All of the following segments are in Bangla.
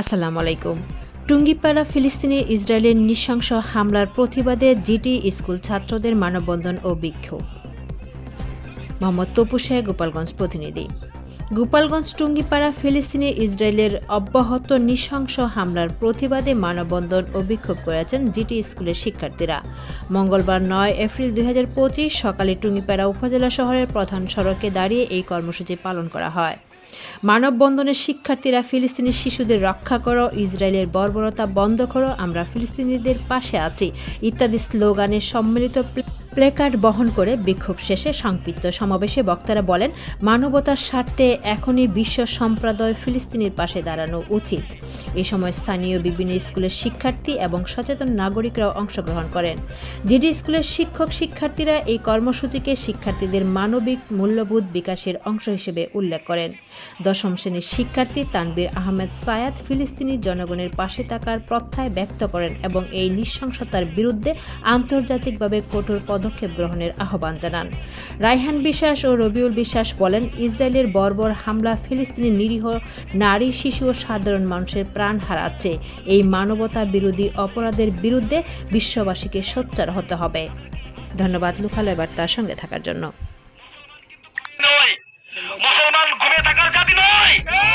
আসসালামু আলাইকুম। টুঙ্গিপাড়া ফিলিস্তিনি ইসরায়েলের নৃশংস হামলার প্রতিবাদে জিটি স্কুল ছাত্রদের মানববন্ধন ও বিক্ষোভ। মোহাম্মদ তপু গোপালগঞ্জ প্রতিনিধি। গোপালগঞ্জ টুঙ্গিপাড়া ফিলিস্তিনি ইসরায়েলের অব্যাহত নৃশংস হামলার প্রতিবাদে মানববন্ধন ও বিক্ষোভ করেছেন জিটি স্কুলের শিক্ষার্থীরা। মঙ্গলবার নয় এপ্রিল দুই হাজার পঁচিশ সকালে টুঙ্গিপাড়া উপজেলা শহরের প্রধান সড়কে দাঁড়িয়ে এই কর্মসূচি পালন করা হয়। মানববন্ধনের শিক্ষার্থীরা ফিলিস্তিনি শিশুদের রক্ষা করো, ইসরায়েলের বর্বরতা বন্ধ করো, আমরা ফিলিস্তিনিদের পাশে আছি ইত্যাদি স্লোগানে সম্মিলিত প্লেকার্ড বহন করে বিক্ষোভ শেষে সংক্ষিপ্ত সমাবেশে বক্তারা বলেন, মানবতার স্বার্থে এখনই বিশ্ব সম্প্রদায় ফিলিস্তিনির পাশে দাঁড়ানো উচিত। এ সময় স্থানীয় বিভিন্ন স্কুলের শিক্ষার্থী এবং সচেতন নাগরিকরাও অংশগ্রহণ করেন। জিডি স্কুলের শিক্ষক শিক্ষার্থীরা এই কর্মসূচিকে শিক্ষার্থীদের মানবিক মূল্যবোধ বিকাশের অংশ হিসেবে উল্লেখ করেন। দশম শ্রেণির শিক্ষার্থী তানবীর আহমেদ সায়াদ ফিলিস্তিনি জনগণের পাশে থাকার প্রত্যয় ব্যক্ত করেন এবং এই নৃশংসতার বিরুদ্ধে আন্তর্জাতিকভাবে কঠোর পদক্ষেপ গ্রহণের আহ্বান জানান। রায়হান বিশ্বাস ও রবিউল বিশ্বাস বলেন, ইসরায়েলের বর্বর হামলা, ফিলিস্তিনি নিরীহ নারী, শিশু ও সাধারণ মানুষের প্রাণ হারাচ্ছে। এই মানবতা বিরোধী অপরাধের বিরুদ্ধে বিশ্ববাসীকে সোচ্চার হতে হবে। ধন্যবাদ লুকালয় বার্তার সঙ্গে থাকার জন্য। মুসলমান থাকার নয়।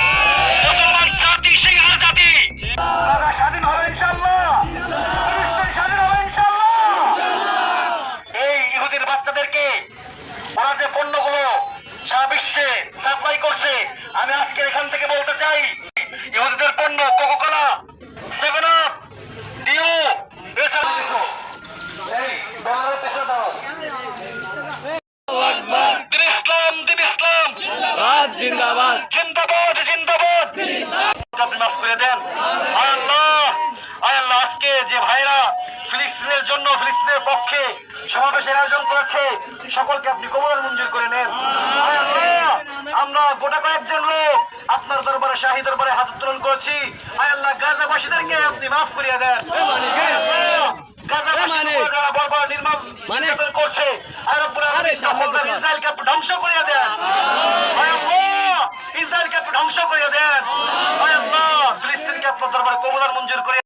জিন্দাবাদ জিন্দাবাদ জিন্দাবাদ আপনি মাফ করে দেন আল্লাহ আল্লাহ আজকে যে ভাইরা ফিলিস্তিনের জন্য ফিলিস্তিনের পক্ষে সমাবেশের আয়োজন করেছে সকলকে আপনি কবুল মঞ্জুর করে নেন আমরা গোটা কয়েকজন লোক আপনার দরবারে শাহী দরবারে হাত উত্তোলন করেছি আয় আল্লাহ গাজাবাসীদেরকে আপনি মাফ করিয়ে দেন আয় আল্লাহ, গাজাবাসীর? উপর যারা বর্বর নির্মম? নির্যাতন করছে আয় রব্বুল আরে আলামিন সামনে সকল বসো। ইসরায়েলকে আপনি ধ্বংস করিয়ে দেন করিয়ে দেন ফিলিস্তিনকে আপনার দরবারে কবুলার মঞ্জুর করে